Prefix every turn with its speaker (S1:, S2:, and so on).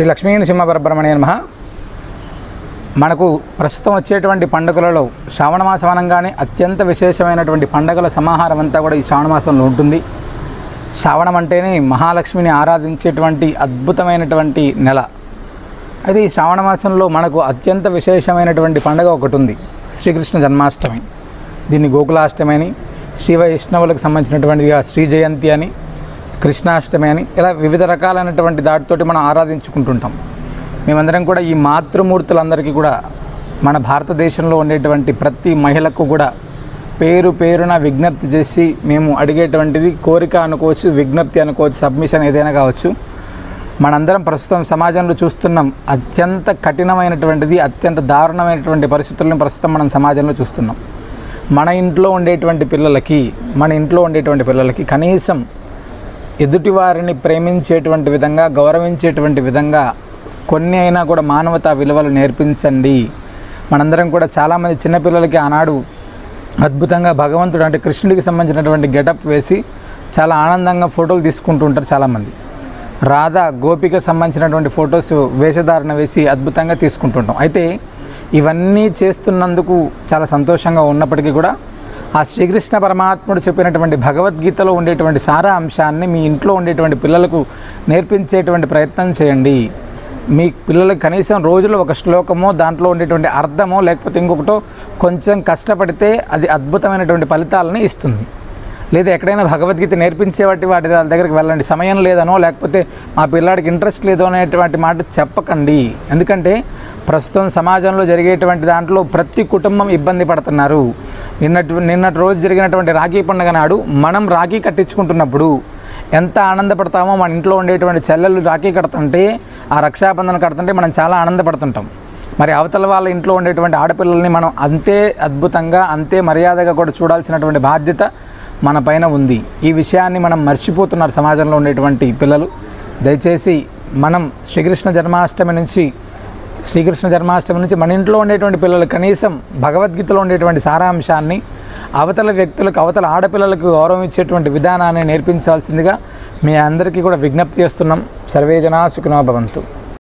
S1: శ్రీ లక్ష్మీ నృసింహ పరబ్రహ్మణ్య నమ. మనకు ప్రస్తుతం వచ్చేటువంటి పండుగలలో శ్రావణ మాసం అనగానే అత్యంత విశేషమైనటువంటి పండుగల సమాహారం అంతా కూడా ఈ శ్రావణ మాసంలో ఉంటుంది. శ్రావణం అంటేనే మహాలక్ష్మిని ఆరాధించేటువంటి అద్భుతమైనటువంటి నెల. అయితే ఈ శ్రావణ మాసంలో మనకు అత్యంత విశేషమైనటువంటి పండుగ ఒకటి ఉంది. శ్రీకృష్ణ జన్మాష్టమి. దీన్ని గోకులాష్టమి అని శ్రీ వైష్ణవులకు సంబంధించినటువంటిగా శ్రీ జయంతి అని కృష్ణాష్టమి అని ఇలా వివిధ రకాలైనటువంటి దాటితోటి మనం ఆరాధించుకుంటుంటాం. మేమందరం కూడా ఈ మాతృమూర్తులందరికీ కూడా మన భారతదేశంలో ఉండేటువంటి ప్రతి మహిళకు కూడా పేరు పేరున విజ్ఞప్తి చేసి మేము అడిగేటువంటిది కోరిక అనుకోవచ్చు విజ్ఞప్తి అనుకోవచ్చు సబ్మిషన్ ఏదైనా కావచ్చు. మనందరం ప్రస్తుతం సమాజంలో చూస్తున్నాం అత్యంత కఠినమైనటువంటిది అత్యంత దారుణమైనటువంటి పరిస్థితులను ప్రస్తుతం మనం సమాజంలో చూస్తున్నాం. మన ఇంట్లో ఉండేటువంటి పిల్లలకి మన ఇంట్లో ఉండేటువంటి పిల్లలకి కనీసం ఎదుటివారిని ప్రేమించేటువంటి విధంగా గౌరవించేటువంటి విధంగా కొన్ని అయినా కూడా మానవతా విలువలు నేర్పించండి. మనందరం కూడా చాలామంది చిన్నపిల్లలకి ఆనాడు అద్భుతంగా భగవంతుడు అంటే కృష్ణుడికి సంబంధించినటువంటి గెటప్ వేసి చాలా ఆనందంగా ఫోటోలు తీసుకుంటూ ఉంటారు చాలామంది. రాధ గోపికి సంబంధించినటువంటి ఫొటోస్ వేషధారణ వేసి అద్భుతంగా తీసుకుంటుంటాం. అయితే ఇవన్నీ చేస్తున్నందుకు చాలా సంతోషంగా ఉన్నప్పటికీ కూడా ఆ శ్రీకృష్ణ పరమాత్ముడు చెప్పినటువంటి భగవద్గీతలో ఉండేటువంటి సారా అంశాన్ని మీ ఇంట్లో ఉండేటువంటి పిల్లలకు నేర్పించేటువంటి ప్రయత్నం చేయండి. మీ పిల్లలకు కనీసం రోజులో ఒక శ్లోకమో దాంట్లో ఉండేటువంటి అర్థమో లేకపోతే ఇంకొకటో కొంచెం కష్టపడితే అది అద్భుతమైనటువంటి ఫలితాలని ఇస్తుంది. లేదా ఎక్కడైనా భగవద్గీత నేర్పించే వాటి వాటి వాళ్ళ దగ్గరికి వెళ్ళండి. సమయం లేదనో లేకపోతే మా పిల్లాడికి ఇంట్రెస్ట్ లేదో అనేటువంటి మాట చెప్పకండి. ఎందుకంటే ప్రస్తుతం సమాజంలో జరిగేటువంటి దాంట్లో ప్రతి కుటుంబం ఇబ్బంది పడుతున్నారు. నిన్నటి నిన్నటి రోజు జరిగినటువంటి రాఖీ పండుగ నాడు మనం రాఖీ కట్టించుకుంటున్నప్పుడు ఎంత ఆనందపడతామో మన ఇంట్లో ఉండేటువంటి చెల్లెలు రాఖీ కడుతుంటే ఆ రక్షాబంధన కడుతుంటే మనం చాలా ఆనందపడుతుంటాం. మరి అవతల వాళ్ళ ఇంట్లో ఉండేటువంటి ఆడపిల్లల్ని మనం అంతే అద్భుతంగా అంతే మర్యాదగా కూడా చూడాల్సినటువంటి బాధ్యత మన పైన ఉంది. ఈ విషయాన్ని మనం మర్చిపోతున్నారు సమాజంలో ఉండేటువంటి పిల్లలు. దయచేసి మనం శ్రీకృష్ణ జన్మాష్టమి నుంచి శ్రీకృష్ణ జన్మాష్టమి నుంచి మన ఇంట్లో ఉండేటువంటి పిల్లలు కనీసం భగవద్గీతలో ఉండేటువంటి సారాంశాన్ని అవతల వ్యక్తులకు అవతల ఆడపిల్లలకు గౌరవం ఇచ్చేటువంటి విధానాన్ని నేర్పించాల్సిందిగా మీ అందరికీ కూడా విజ్ఞప్తి చేస్తున్నాం. సర్వే జనా సుఖినో భవంతు.